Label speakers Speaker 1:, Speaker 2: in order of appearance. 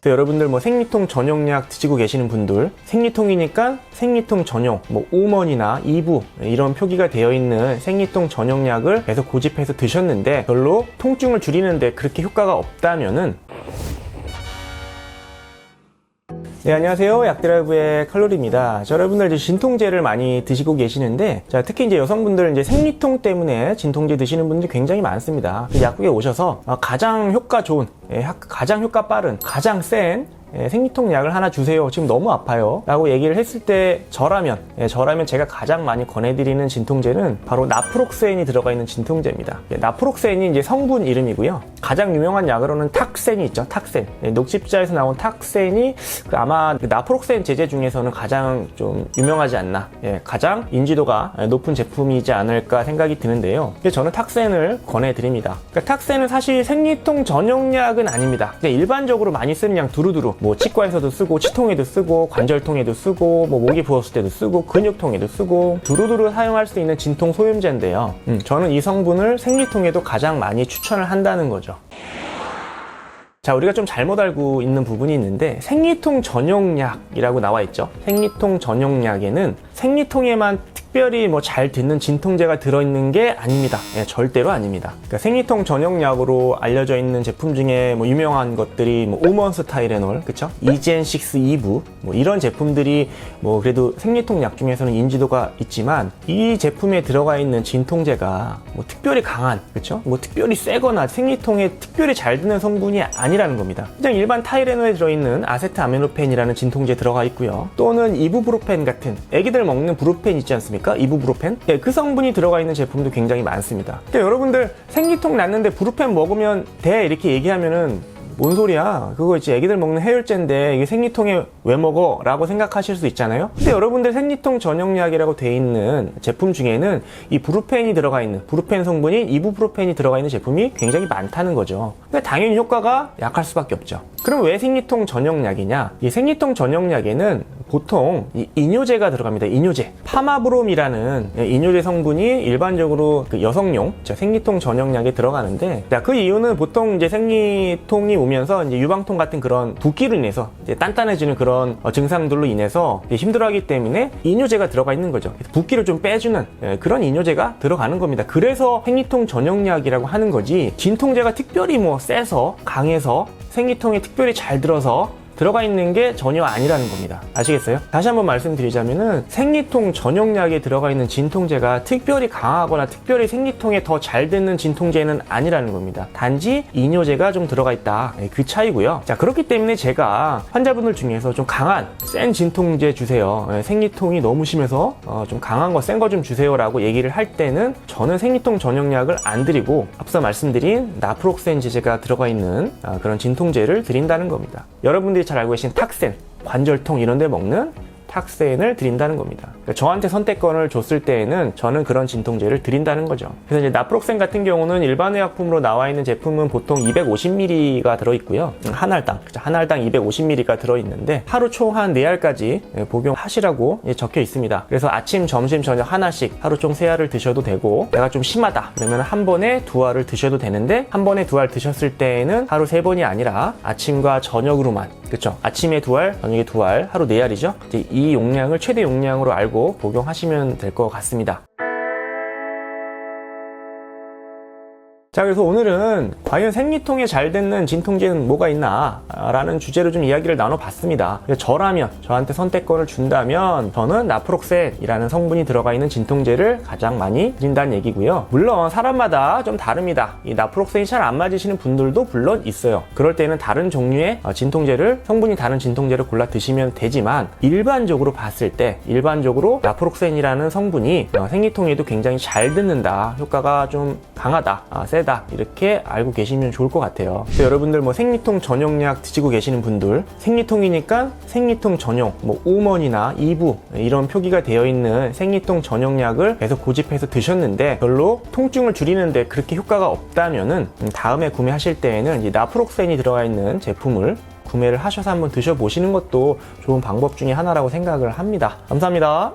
Speaker 1: 그래서 여러분들 뭐 생리통 전용약 드시고 계시는 분들 생리통이니까 생리통 전용 뭐 오먼이나 이부 이런 표기가 되어 있는 생리통 전용약을 계속 고집해서 드셨는데 별로 통증을 줄이는데 그렇게 효과가 없다면은 네, 안녕하세요. 약드라이브의 칼로리입니다. 자, 여러분들 이제 진통제를 많이 드시고 계시는데, 자, 특히 이제 여성분들 이제 생리통 때문에 진통제 드시는 분들이 굉장히 많습니다. 그 약국에 오셔서 어, 가장 효과 좋은, 예, 학- 가장 효과 빠른, 가장 센 예, 생리통 약을 하나 주세요. 지금 너무 아파요. 라고 얘기를 했을 때 저라면, 예, 저라면 제가 가장 많이 권해드리는 진통제는 바로 나프록센이 들어가 있는 진통제입니다. 예, 나프록센이 이제 성분 이름이고요. 가장 유명한 약으로는 탁센이 있죠. 탁센. 예, 녹십자에서 나온 탁센이 그 아마 그 나프록센 제제 중에서는 가장 좀 유명하지 않나. 예, 가장 인지도가 높은 제품이지 않을까 생각이 드는데요. 그래서 저는 탁센을 권해드립니다. 그러니까 탁센은 사실 생리통 전용약은 아닙니다. 일반적으로 많이 쓰는 약 두루두루 뭐 치과에서도 쓰고 치통에도 쓰고 관절통에도 쓰고 뭐 목이 부었을 때도 쓰고 근육통에도 쓰고 두루두루 사용할 수 있는 진통 소염제인데요. 음, 저는 이 성분을 생리통에도 가장 많이 추천을 한다는 거죠. 자, 우리가 좀 잘못 알고 있는 부분이 있는데 생리통 전용약이라고 나와 있죠. 생리통 전용약에는 생리통에만 특별히 뭐 잘 듣는 진통제가 들어있는 게 아닙니다. 예, 절대로 아닙니다. 그러니까 생리통 전용 약으로 알려져 있는 제품 중에 뭐 유명한 것들이 뭐 오먼스 타이레놀, 그쵸? 이젠6 2부 뭐 이런 제품들이 뭐 그래도 생리통 약 중에서는 인지도가 있지만 이 제품에 들어가 있는 진통제가 뭐 특별히 강한, 그쵸? 뭐 특별히 세거나 생리통에 특별히 잘 드는 성분이 아니라는 겁니다. 그냥 일반 타이레놀에 들어있는 아세트아미노펜이라는 진통제 들어가 있고요. 또는 이부브로펜 같은 애기들 먹는 브로펜 있지 않습니까? 이부브로펜? 예, 그 성분이 들어가 있는 제품도 굉장히 많습니다. 근데 여러분들 생리통 났는데 브로펜 먹으면 돼 이렇게 얘기하면은 뭔 소리야? 그거 이제 애기들 먹는 해열제인데 이게 생리통에 왜 먹어? 라고 생각하실 수 있잖아요? 근데 여러분들 생리통 전용약이라고 돼 있는 제품 중에는 이 브루펜이 들어가 있는, 브루펜 성분인 이부브로펜이 들어가 있는 제품이 굉장히 많다는 거죠. 근데 당연히 효과가 약할 수밖에 없죠. 그럼 왜 생리통 전용약이냐? 이 생리통 전용약에는 보통 이 이뇨제가 들어갑니다. 이뇨제. 파마브롬이라는 이뇨제 성분이 일반적으로 그 여성용 자, 생리통 전용약에 들어가는데 자, 그 이유는 보통 이제 생리통이 오면서 이제 유방통 같은 그런 붓기로 인해서 단단해지는 그런 어, 증상들로 인해서 힘들어하기 때문에 이뇨제가 들어가 있는 거죠. 붓기를 좀 빼주는 예, 그런 이뇨제가 들어가는 겁니다. 그래서 생리통 전용약이라고 하는 거지 진통제가 특별히 뭐 세서 강해서 생리통에 특별히 잘 들어서 들어가 있는 게 전혀 아니라는 겁니다. 아시겠어요? 다시 한번 말씀드리자면은 생리통 전용약에 들어가 있는 진통제가 특별히 강하거나 특별히 생리통에 더 잘 듣는 진통제는 아니라는 겁니다. 단지 이뇨제가 좀 들어가 있다. 네, 그 차이고요. 자, 그렇기 때문에 제가 환자분들 중에서 좀 강한 센 진통제 주세요. 네, 생리통이 너무 심해서 어, 좀 강한 거, 센 거 좀 주세요라고 얘기를 할 때는 저는 생리통 전용약을 안 드리고 앞서 말씀드린 나프록센 제제가 들어가 있는 아, 그런 진통제를 드린다는 겁니다. 여러분들이 잘 알고 계신 탁센, 관절통 이런 데 먹는 탁센을 드린다는 겁니다. 그러니까 저한테 선택권을 줬을 때에는 저는 그런 진통제를 드린다는 거죠. 그래서 이제 나프록센 같은 경우는 일반 의약품으로 나와 있는 제품은 보통 250ml가 들어있고요. 음, 한 알당? 한 알당 250ml가 들어있는데 하루 총 한 4알까지 복용하시라고 예, 적혀 있습니다. 그래서 아침, 점심, 저녁 하나씩 하루 총 3알을 드셔도 되고 내가 좀 심하다 그러면 한 번에 두 알을 드셔도 되는데 한 번에 두 알 드셨을 때에는 하루 세 번이 아니라 아침과 저녁으로만 그렇죠. 아침에 두 알, 저녁에 두 알, 하루 네 알이죠. 이 용량을 최대 용량으로 알고 복용하시면 될 것 같습니다. 자, 그래서 오늘은 과연 생리통에 잘 듣는 진통제는 뭐가 있나? 라는 주제로 좀 이야기를 나눠봤습니다. 저라면, 저한테 선택권을 준다면, 저는 나프록센이라는 성분이 들어가 있는 진통제를 가장 많이 드린다는 얘기고요. 물론, 사람마다 좀 다릅니다. 이 나프록센이 잘 안 맞으시는 분들도 물론 있어요. 그럴 때는 다른 종류의 어, 진통제를, 성분이 다른 진통제를 골라 드시면 되지만, 일반적으로 봤을 때, 일반적으로 나프록센이라는 성분이 어, 생리통에도 굉장히 잘 듣는다. 효과가 좀 강하다. 아. 이렇게 알고 계시면 좋을 것 같아요. 그래서 여러분들 뭐 생리통 전용약 드시고 계시는 분들 생리통이니까 생리통 전용 뭐 오먼이나 이부 이런 표기가 되어 있는 생리통 전용약을 계속 고집해서 드셨는데 별로 통증을 줄이는데 그렇게 효과가 없다면은 음, 다음에 구매하실 때에는 이 나프록센이 들어가 있는 제품을 구매를 하셔서 한번 드셔보시는 것도 좋은 방법 중에 하나라고 생각을 합니다. 감사합니다.